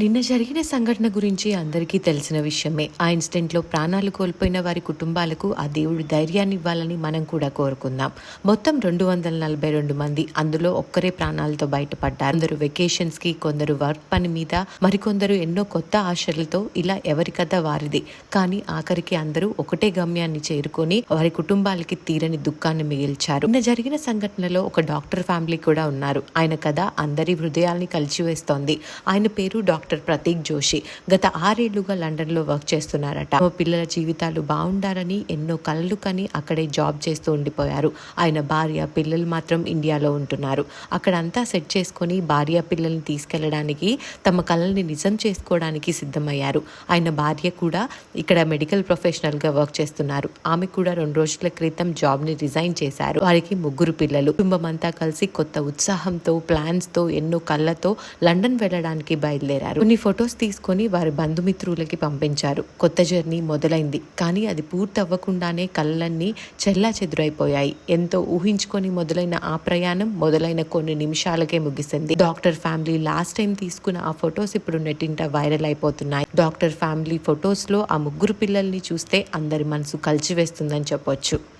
నిన్న జరిగిన సంఘటన గురించి అందరికీ తెలిసిన విషయమే. ఆ ఇన్సిడెంట్లో ప్రాణాలు కోల్పోయిన వారి కుటుంబాలకు ఆ దేవుడి ధైర్యాన్ని ఇవ్వాలని మనం కూడా కోరుకుందాం. మొత్తం రెండు వందల నలభై రెండు మంది అందులో ఒక్కరే ప్రాణాలతో బయటపడ్డారు. కొందరు వెకేషన్స్కి కొందరు వర్క్ పని మీద మరికొందరు ఎన్నో కొత్త ఆశలతో ఇలా ఎవరి కథ వారిది. కానీ ఆఖరికి అందరూ ఒకటే గమ్యాన్ని చేరుకొని వారి కుటుంబాలకి తీరని దుఃఖాన్ని మిగిల్చారు. నిన్న జరిగిన సంఘటనలో ఒక డాక్టర్ ఫ్యామిలీ కూడా ఉన్నారు. ఆయన కథ అందరి హృదయాల్ని కలిచివేస్తోంది. ఆయన పేరు డాక్టర్ డాక్టర్ ప్రతీక్ జోషి గత ఆరేళ్ళుగా లండన్లో వర్క్ చేస్తున్నారట. తమ పిల్లల జీవితాలు బాగుండాలని ఎన్నో కలలు కని అక్కడే జాబ్ చేస్తూ ఉండిపోయారు. ఆయన భార్య పిల్లలు మాత్రం ఇండియాలో ఉంటున్నారు. అక్కడంతా సెట్ చేసుకొని భార్య పిల్లల్ని తీసుకెళ్ళడానికి తమ కళల్ని నిజం చేసుకోవడానికి సిద్ధమయ్యారు. ఆయన భార్య కూడా ఇక్కడ మెడికల్ ప్రొఫెషనల్గా వర్క్ చేస్తున్నారు. ఆమె కూడా రెండు రోజుల క్రితం జాబ్ని రిజైన్ చేశారు. వారికి ముగ్గురు పిల్లలు. కుటుంబం అంతా కలిసి కొత్త ఉత్సాహంతో ప్లాన్స్తో ఎన్నో కళ్ళతో లండన్ వెళ్ళడానికి బయలుదేరారు. కొన్ని ఫొటోస్ తీసుకొని వారి బంధుమిత్రులకి పంపించారు. కొత్త జర్నీ మొదలైంది. కానీ అది పూర్తవ్వకుండానే కళ్ళన్నీ చెల్లా చెదురైపోయాయి ఎంతో ఊహించుకొని మొదలైన ఆ ప్రయాణం మొదలైన కొన్ని నిమిషాలకే ముగిసింది. డాక్టర్ ఫ్యామిలీ లాస్ట్ టైం తీసుకున్న ఆ ఫొటోస్ ఇప్పుడు నెట్టింట వైరల్ అయిపోతున్నాయి. డాక్టర్ ఫ్యామిలీ ఫొటోస్లో ఆ ముగ్గురు పిల్లల్ని చూస్తే అందరి మనసు కలిచివేస్తుందని చెప్పొచ్చు.